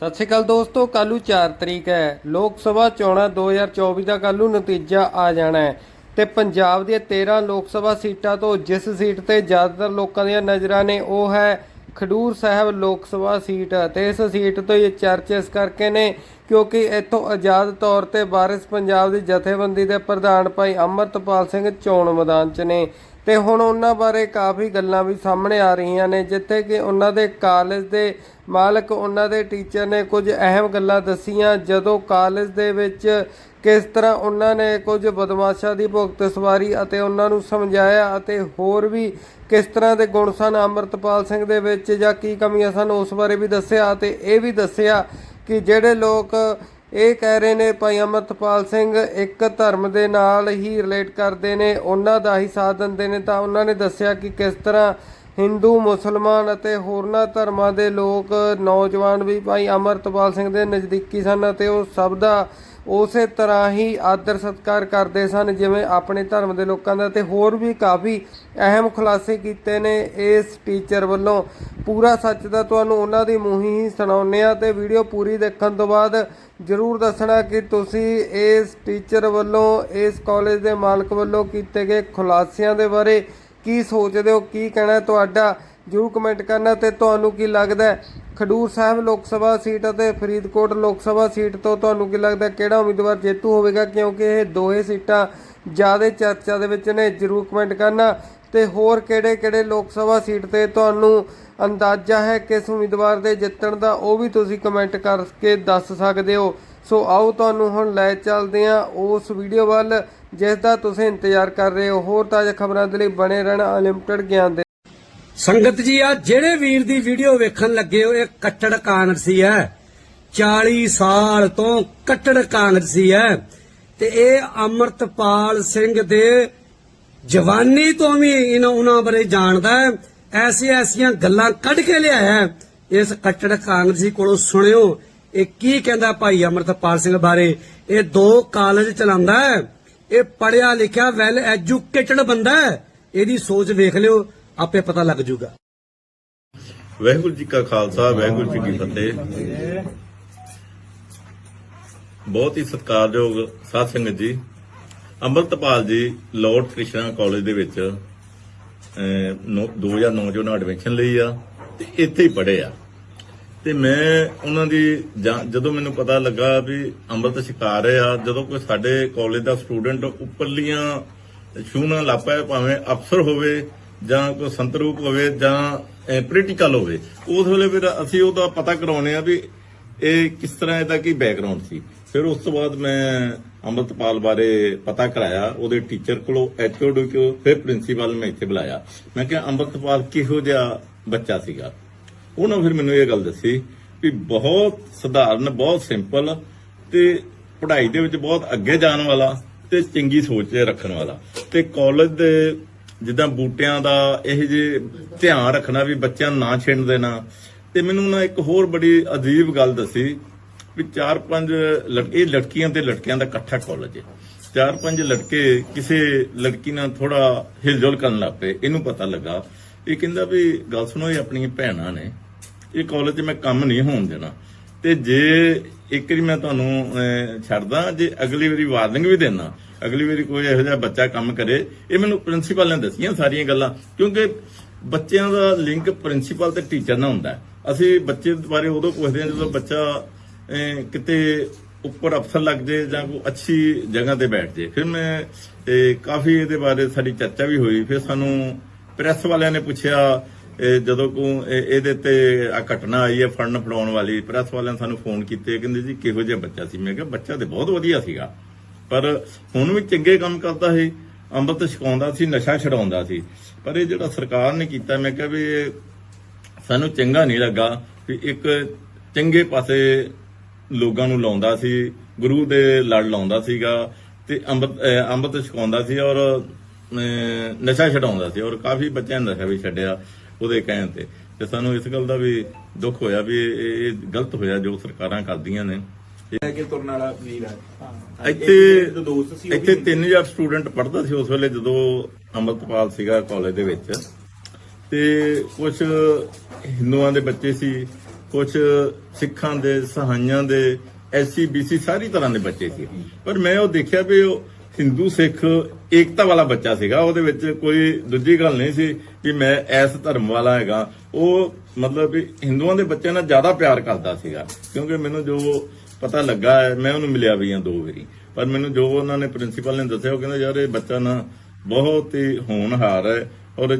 ਸਤਿ ਸ਼੍ਰੀ ਅਕਾਲ ਦੋਸਤੋ ਕੱਲੂ 4 ਤਰੀਕ ਹੈ। ਲੋਕ ਸਭਾ ਚੋਣਾਂ 2024 ਦਾ ਕੱਲੂ ਨਤੀਜਾ ਆ ਜਾਣਾ ਹੈ। ਤੇ ਪੰਜਾਬ ਦੀਆਂ 13 ਲੋਕ ਸਭਾ ਸੀਟਾਂ ਤੋਂ ਜਿਸ ਸੀਟ ਤੇ ਜ਼ਿਆਦਾਤਰ ਲੋਕਾਂ ਦੀਆਂ ਨਜ਼ਰਾਂ ਨੇ, ਉਹ ਹੈ ਖਡੂਰ ਸਾਹਿਬ ਲੋਕ ਸਭਾ ਸੀਟ। ਤੇ ਇਸ ਸੀਟ ਤੋਂ ਇਹ ਚਰਚਾ ਇਸ ਕਰਕੇ ਨੇ ਕਿਉਂਕਿ ਇੱਥੋਂ ਆਜ਼ਾਦ ਤੌਰ ਤੇ ਵਾਰਿਸ ਪੰਜਾਬ ਦੀ ਜਥੇਬੰਦੀ ਦੇ ਪ੍ਰਧਾਨ ਭਾਈ ਅਮਰਤਪਾਲ ਸਿੰਘ ਚੋਣ ਮੈਦਾਨ 'ਚ ਨੇ। ਤੇ ਹੁਣ ਉਹਨਾਂ ਬਾਰੇ ਕਾਫੀ ਗੱਲਾਂ ਵੀ ਸਾਹਮਣੇ ਆ ਰਹੀਆਂ ਨੇ, ਜਿੱਥੇ ਕਿ ਉਹਨਾਂ ਦੇ ਕਾਲਜ ਦੇ ਮਾਲਕ, ਉਹਨਾਂ ਦੇ ਟੀਚਰ ਨੇ ਕੁਝ ਅਹਿਮ ਗੱਲਾਂ ਦੱਸੀਆਂ। ਜਦੋਂ ਕਾਲਜ ਦੇ ਵਿੱਚ ਕਿਸ ਤਰ੍ਹਾਂ ਉਹਨਾਂ ਨੇ ਕੁਝ ਬਦਮਾਸ਼ਾਂ ਦੀ ਭੁਗਤ ਸਵਾਰੀ ਅਤੇ ਉਹਨਾਂ ਨੂੰ ਸਮਝਾਇਆ ਅਤੇ ਹੋਰ ਵੀ ਕਿਸ ਤਰ੍ਹਾਂ ਦੇ ਗੁਣ ਸਨ ਅਮਰਤਪਾਲ ਸਿੰਘ ਦੇ ਵਿੱਚ ਜਾਂ ਕੀ ਕਮੀਆਂ ਸਨ, ਉਸ ਬਾਰੇ ਵੀ ਦੱਸਿਆ ਅਤੇ ਇਹ ਵੀ ਦੱਸਿਆ ਕਿ ਜਿਹੜੇ ਲੋਕ ਇਹ ਕਹਿ ਰਹੇ ਨੇ, ਭਾਈ ਅਮਰਤਪਾਲ ਸਿੰਘ ਇੱਕ ਧਰਮ ਦੇ ਨਾਲ ਹੀ ਰਿਲੇਟ ਕਰਦੇ ਨੇ, ਉਹਨਾਂ ਦਾ ਹੀ ਸਾਥ ਦਿੰਦੇ ਨੇ। ਤਾਂ ਉਹਨਾਂ ਨੇ ਦੱਸਿਆ ਕਿ ਕਿਸ ਤਰ੍ਹਾਂ ਹਿੰਦੂ, ਮੁਸਲਮਾਨ ਅਤੇ ਹੋਰਨਾਂ ਧਰਮਾਂ ਦੇ ਲੋਕ ਨੌਜਵਾਨ ਵੀ ਭਾਈ ਅਮਰਤਪਾਲ ਸਿੰਘ ਦੇ ਨਜ਼ਦੀਕੀ ਸਨ ਅਤੇ ਉਹ ਸਭ ਦਾ ਉਸੇ ਤਰ੍ਹਾਂ ਹੀ ਆਦਰ ਸਤਿਕਾਰ ਕਰਦੇ ਸਨ, ਜਿਵੇਂ ਆਪਣੇ ਧਰਮ ਦੇ ਲੋਕਾਂ ਦਾ। ਤੇ ਹੋਰ ਵੀ ਕਾਫੀ ਅਹਿਮ ਖੁਲਾਸੇ ਕੀਤੇ ਨੇ ਇਸ ਟੀਚਰ ਵੱਲੋਂ। ਪੂਰਾ ਸੱਚ ਦਾ ਤੁਹਾਨੂੰ ਉਹਨਾਂ ਦੀ ਮੂੰਹੀ ਹੀ ਸੁਣਾਉਂਦੇ ਆ ਤੇ ਵੀਡੀਓ ਪੂਰੀ ਦੇਖਣ ਤੋਂ ਬਾਅਦ ਜਰੂਰ ਦੱਸਣਾ ਕਿ ਤੁਸੀਂ ਇਸ ਟੀਚਰ ਵੱਲੋਂ, ਇਸ ਕਾਲਜ ਦੇ ਮਾਲਕ ਵੱਲੋਂ ਕੀਤੇ ਗਏ ਖੁਲਾਸਿਆਂ ਦੇ ਬਾਰੇ ਕੀ ਸੋਚਦੇ ਹੋ, ਕੀ ਕਹਿਣਾ ਤੁਹਾਡਾ? ਜਰੂਰ ਕਮੈਂਟ ਕਰਨਾ ਤੇ ਤੁਹਾਨੂੰ ਕੀ ਲੱਗਦਾ ਖਡੂਰ ਸਾਹਿਬ ਲੋਕ ਸਭਾ ਸੀਟ ਅਤੇ ਫਰੀਦਕੋਟ ਲੋਕ ਸਭਾ ਸੀਟ ਤੋਂ ਤੁਹਾਨੂੰ ਕੀ ਲੱਗਦਾ ਕਿਹੜਾ ਉਮੀਦਵਾਰ ਜੇਤੂ ਹੋਵੇਗਾ? ਕਿਉਂਕਿ ਇਹ ਦੋਹੇ ਸੀਟਾਂ ਜ਼ਿਆਦਾ ਚਰਚਾ ਦੇ ਵਿੱਚ ਨੇ। ਜਰੂਰ ਕਮੈਂਟ ਕਰਨਾ। ਤੇ ਹੋਰ ਕਿਹੜੇ ਕਿਹੜੇ ਲੋਕ ਸਭਾ ਸੀਟ ਤੇ ਤੁਹਾਨੂੰ ਅੰਦਾਜ਼ਾ ਹੈ ਕਿਸ ਉਮੀਦਵਾਰ ਦੇ ਜਿੱਤਣ ਦਾ? ਉਹ ਵੀ ਤੁਸੀਂ ਕਮੈਂਟ ਕਰਕੇ ਦੱਸ ਸਕਦੇ ਹੋ। ਸੋ ਆਓ ਤੁਹਾਨੂੰ ਹੁਣ ਲੈ ਚੱਲਦੇ ਹਾਂ ਉਸ ਵੀਡੀਓ ਵੱਲ, ਜਿਸ ਦਾ ਤੁਸੀਂ ਇੰਤਜ਼ਾਰ ਕਰ ਰਹੇ ਹੋ। ਹੋਰ ਤਾਜ਼ਾ ਖਬਰਾਂ ਦੇ ਲਈ ਬਣੇ ਰਹਿਣਾ ਅਨਲਿਮਟਿਡ ਗਿਆਨ ਦੇ। ਸੰਗਤ ਜੀ, ਆ ਜਿਹੜੇ ਵੀਰ ਦੀ ਵੀਡੀਓ ਵੇਖਣ ਲੱਗੇ ਹੋ, ਇਹ ਕੱਟੜ ਕਾਂਗਰਸੀ ਹੈ। 40 ਸਾਲ ਤੋਂ ਕੱਟੜ ਕਾਂਗਰਸੀ ਹੈ। ਤੇ ਇਹ ਅਮਰਤਪਾਲ ਸਿੰਘ ਦੇ ਜਵਾਨੀ ਤੋਂ ਵੀ ਇਹਨਾਂ ਉਹਨਾਂ ਬਾਰੇ ਜਾਣਦਾ ਹੈ। ਐਸੀ ਐਸੀਆਂ ਗੱਲਾਂ ਕੱਢ ਕੇ ਲਿਆਇਆ ਇਸ ਕੱਟੜ ਕਾਂਗਰਸੀ ਕੋਲੋਂ ਸੁਣਿਓ, ਇਹ ਕੀ ਕਹਿੰਦਾ ਭਾਈ ਅਮਰਤਪਾਲ ਸਿੰਘ ਬਾਰੇ? ਇਹ ਦੋ ਕਾਲਜ ਚਲਾਉਂਦਾ ਹੈ। ਇਹ ਪੜਿਆ ਲਿਖਿਆ ਵੈਲ ਐਜੂਕੇਟਡ ਬੰਦਾ ਹੈ। ਇਹਦੀ ਸੋਚ ਵੇਖ ਲਿਓ, ਆਪੇ ਪਤਾ ਲੱਗ ਜਾਊਗਾ ਵਾਹਿਗੁਰੂ ਜੀ ਕਾ ਖਾਲਸਾ, ਵਾਹਿਗੁਰੂ ਜੀ ਕੀ ਫਤਿਹ। ਬਹੁਤ ਹੀ ਸਤਿਕਾਰਯੋਗ ਸਾਧ ਸੰਗਤ ਜੀ। ਅੰਮ੍ਰਿਤਪਾਲ ਜੀ ਲਾਰਡ ਕ੍ਰਿਸ਼ਨਾ ਕਾਲਜ ਦੇ ਵਿੱਚ ਅਹ, ਨੌ- 2009 ਚ ਉਹਨਾਂ ਐਡਮਿਸ਼ਨ ਲਈ ਆ ਤੇ ਇੱਥੇ ਹੀ ਪੜ੍ਹੇ ਆ। ਤੇ ਮੈਂ ਉਹਨਾਂ ਦੀ ਜਦੋਂ ਮੈਨੂੰ ਪਤਾ ਲੱਗਾ ਵੀ ਅੰਮ੍ਰਿਤ ਛਕਾ ਰਹੇ ਆ ਜਦੋਂ ਕੋਈ ਸਾਡੇ ਕਾਲਜ ਦਾ ਸਟੂਡੈਂਟ ਉੱਪਰਲੀਆਂ ਛੂਣਾ ਲਾਪਾ ਹੈ ਭਾਵੇਂ ਅਫਸਰ ਹੋਵੇ ਜਾਂ ਕੋਈ ਸੰਤਰੂਪ ਹੋਵੇ ਜਾਂ ਪੋਲੀਟੀਕਲ ਹੋਵੇ ਉਸ ਵੇਲੇ ਫਿਰ ਅਸੀਂ ਉਹਦਾ ਪਤਾ ਕਰਾਉਨੇ ਆ ਵੀ ਇਹ ਕਿਸ ਤਰ੍ਹਾਂ ਇਹਦਾ ਕੀ ਬੈਕਗ੍ਰਾਉਂਡ ਸੀ। ਫਿਰ ਉਸ ਤੋਂ ਬਾਅਦ ਮੈਂ ਅੰਮ੍ਰਿਤਪਾਲ ਬਾਰੇ ਪਤਾ ਕਰਾਇਆ, ਉਹਦੇ ਟੀਚਰ ਕੋਲੋਂ ਐਚਓਡੀ ਕੋਲ, ਫਿਰ ਪ੍ਰਿੰਸੀਪਲ ਮੈਂ ਇੱਥੇ ਬੁਲਾਇਆ। ਮੈਂ ਕਿਹਾ, ਅੰਮ੍ਰਿਤਪਾਲ ਕਿਹੋ ਜਿਹਾ ਬੱਚਾ ਸੀਗਾ? ਉਹਨਾਂ ਫਿਰ ਮੈਨੂੰ ਇਹ ਗੱਲ ਦੱਸੀ ਵੀ ਬਹੁਤ ਸਧਾਰਨ, ਬਹੁਤ ਸਿੰਪਲ ਤੇ ਪੜ੍ਹਾਈ ਦੇ ਵਿੱਚ ਬਹੁਤ ਅੱਗੇ ਜਾਣ ਵਾਲਾ ਤੇ ਚੰਗੀ ਸੋਚ ਰੱਖਣ ਵਾਲਾ। ਤੇ ਕਾਲਜ ਦੇ ਜਿੱਦਾਂ ਬੂਟਿਆਂ ਦਾ ਇਹ ਜੇ ਧਿਆਨ ਰੱਖਣਾ ਵੀ ਬੱਚਿਆਂ ਨੂੰ ਨਾ ਛਿੰਡ ਦੇਣਾ। ਤੇ ਮੈਨੂੰ ਨਾ ਇੱਕ ਹੋਰ ਬੜੀ ਅਜੀਬ ਗੱਲ ਦੱਸੀ ਵੀ ਚਾਰ ਪੰਜ ਲੜਕੇ ਲੜਕੀਆਂ ਤੇ ਲੜਕਿਆਂ ਦਾ ਇਕੱਠਾ ਕਾਲਜ ਹੈ ਚਾਰ ਪੰਜ ਲੜਕੇ ਕਿਸੇ ਲੜਕੀ ਨਾਲ ਥੋੜਾ ਹਿਲਜੁਲ ਕਰਨ ਲੱਗ ਪਏ। ਇਹਨੂੰ ਪਤਾ ਲੱਗਾ। ਇਹ ਕਹਿੰਦਾ ਵੀ, ਗੱਲ ਸੁਣੋ, ਇਹ ਆਪਣੀਆਂ ਭੈਣਾਂ ਨੇ। ਇਹ ਕਾਲਜ 'ਚ ਮੈਂ ਕੰਮ ਨਹੀਂ ਹੋਣ ਦੇਣਾ। ਤੇ ਜੇ ਇੱਕ ਵਾਰੀ ਮੈਂ ਤੁਹਾਨੂੰ ਛੱਡਦਾ, ਜੇ ਅਗਲੀ ਵਾਰੀ ਵਾਰਨਿੰਗ ਵੀ ਦੇਣਾ, ਅਗਲੀ ਵਾਰੀ ਕੋਈ ਇਹੋ ਜਿਹਾ ਬੱਚਾ ਕੰਮ ਕਰੇ, ਇਹ ਮੈਨੂੰ ਪ੍ਰਿੰਸੀਪਲ ਨੇ ਦੱਸੀਆਂ ਸਾਰੀਆਂ ਗੱਲਾਂ। ਕਿਉਂਕਿ ਬੱਚਿਆਂ ਦਾ ਲਿੰਕ ਪ੍ਰਿੰਸੀਪਲ ਤੇ ਟੀਚਰ ਨਾਲ ਹੁੰਦਾ। ਅਸੀਂ ਬੱਚੇ ਬਾਰੇ ਉਦੋਂ ਪੁੱਛਦੇ ਹਾਂ ਜਦੋਂ ਬੱਚਾ ਕਿਤੇ ਉੱਪਰ ਅਫਸਰ ਲੱਗ ਜੇ ਜਾਂ ਕੋਈ ਅੱਛੀ ਜਗ੍ਹਾ ਤੇ ਬੈਠ ਜੇ। ਫਿਰ ਮੈਂ, ਤੇ ਕਾਫੀ ਇਹਦੇ ਬਾਰੇ ਸਾਡੀ ਚਰਚਾ ਵੀ ਹੋਈ। ਫਿਰ ਸਾਨੂੰ ਪ੍ਰੈਸ ਵਾਲਿਆਂ ਨੇ ਪੁੱਛਿਆ ਇਹ ਜਦੋਂ ਕੋ ਇਹਦੇ ਤੇ ਆ ਘਟਨਾ ਆਈ ਹੈ ਫੜਨ ਫੜਾਉਣ ਵਾਲੀ, ਪ੍ਰੈਸ ਵਾਲਿਆਂ ਨੇ ਸਾਨੂੰ ਫੋਨ ਕੀਤੇ, ਕਹਿੰਦੇ ਜੀ ਕਿਹੋ ਜਿਹਾ ਬੱਚਾ ਸੀ? ਮੈਂ ਕਿਹਾ, ਬੱਚਾ ਤੇ ਬਹੁਤ ਵਧੀਆ ਸੀਗਾ। ਪਰ ਹੁਣ ਵੀ ਚੰਗੇ ਕੰਮ ਕਰਦਾ ਸੀ, ਅੰਮ੍ਰਿਤ ਛਕਾਉਂਦਾ ਸੀ, ਨਸ਼ਾ ਛਡਾਉਂਦਾ ਸੀ। ਪਰ ਇਹ ਜਿਹੜਾ ਸਰਕਾਰ ਨੇ ਕੀਤਾ, ਮੈਂ ਕਿਹਾ ਵੀ ਇਹ ਸਾਨੂੰ ਚੰਗਾ ਨਹੀਂ ਲੱਗਾ ਵੀ ਇੱਕ ਚੰਗੇ ਪਾਸੇ ਲੋਕਾਂ ਨੂੰ ਲਾਉਂਦਾ ਸੀ ਗੁਰੂ ਦੇ ਲੜ ਲਾਉਂਦਾ ਸੀਗਾ ਤੇ ਅੰਮ੍ਰਿਤ ਅੰਮ੍ਰਿਤ ਛਕਾਉਂਦਾ ਸੀ ਔਰ ਨਸ਼ਾ ਛਡਾਉਂਦਾ ਸੀ ਔਰ ਕਾਫੀ ਬੱਚਿਆਂ ਨੇ ਨਸ਼ਾ ਵੀ ਛੱਡਿਆ ਉਹਦੇ ਕਹਿਣ ਤੇ। ਤੇ ਸਾਨੂੰ ਇਸ ਗੱਲ ਦਾ ਵੀ ਦੁੱਖ ਹੋਇਆ ਵੀ ਇਹ ਇਹ ਗਲਤ ਹੋਇਆ ਜੋ ਸਰਕਾਰਾਂ ਕਰਦੀਆਂ ਨੇ। ਲੈ ਕੇ ਤੁਰਨ ਵਾਲਾ ਵੀਰ ਹੈ। ਇੱਥੇ ਇੱਥੇ ਵੀ- 3000 ਸਟੂਡੈਂਟ ਪੜ੍ਹਦਾ ਸੀ ਉਸ ਵੇਲੇ ਜਦੋਂ ਅੰਮ੍ਰਿਤਪਾਲ ਸੀਗਾ ਕਾਲਜ ਦੇ ਵਿੱਚ। ਤੇ ਕੁਝ ਹਿੰਦੂਆਂ ਦੇ ਬੱਚੇ ਸੀ ਕੁਝ ਸਿੱਖਾਂ ਦੇ, ਸਹਾਈਆਂ ਦੇ ਐਸਸੀ ਬੀਸੀ ਸਾਰੀ ਤਰ੍ਹਾਂ ਦੇ ਬੱਚੇ ਸੀ। ਪਰ ਮੈਂ ਉਹ ਦੇਖਿਆ ਵੀ ਉਹ ਹਿੰਦੂ ਸਿੱਖ ਏਕਤਾ ਵਾਲਾ ਬੱਚਾ ਸੀਗਾ। ਉਹਦੇ ਵਿੱਚ ਕੋਈ ਦੂਜੀ ਗੱਲ ਨਹੀਂ ਸੀ ਵੀ ਮੈਂ ਇਸ ਧਰਮ ਵਾਲਾ ਹੈਗਾ। ਉਹ ਮਤਲਬ ਵੀ ਹਿੰਦੂਆਂ ਦੇ ਬੱਚਿਆਂ ਨਾਲ ਜ਼ਿਆਦਾ ਪਿਆਰ ਕਰਦਾ ਸੀਗਾ। ਕਿਉਂਕਿ ਮੈਨੂੰ ਜੋ ਪਤਾ ਲੱਗਾ ਹੈ, ਮੈਂ ਉਹਨੂੰ ਮਿਲਿਆ ਵੀ ਹਾਂ ਦੋ ਵਾਰੀ। ਪਰ ਮੈਨੂੰ ਜੋ ਉਹਨਾਂ ਨੇ ਪ੍ਰਿੰਸੀਪਲ ਨੇ ਦੱਸਿਆ, ਉਹ ਕਹਿੰਦਾ ਯਾਰ ਇਹ ਬੱਚਾ ਨਾ ਬਹੁਤ ਹੀ ਹੋਣਹਾਰ ਹੈ। ਔਰ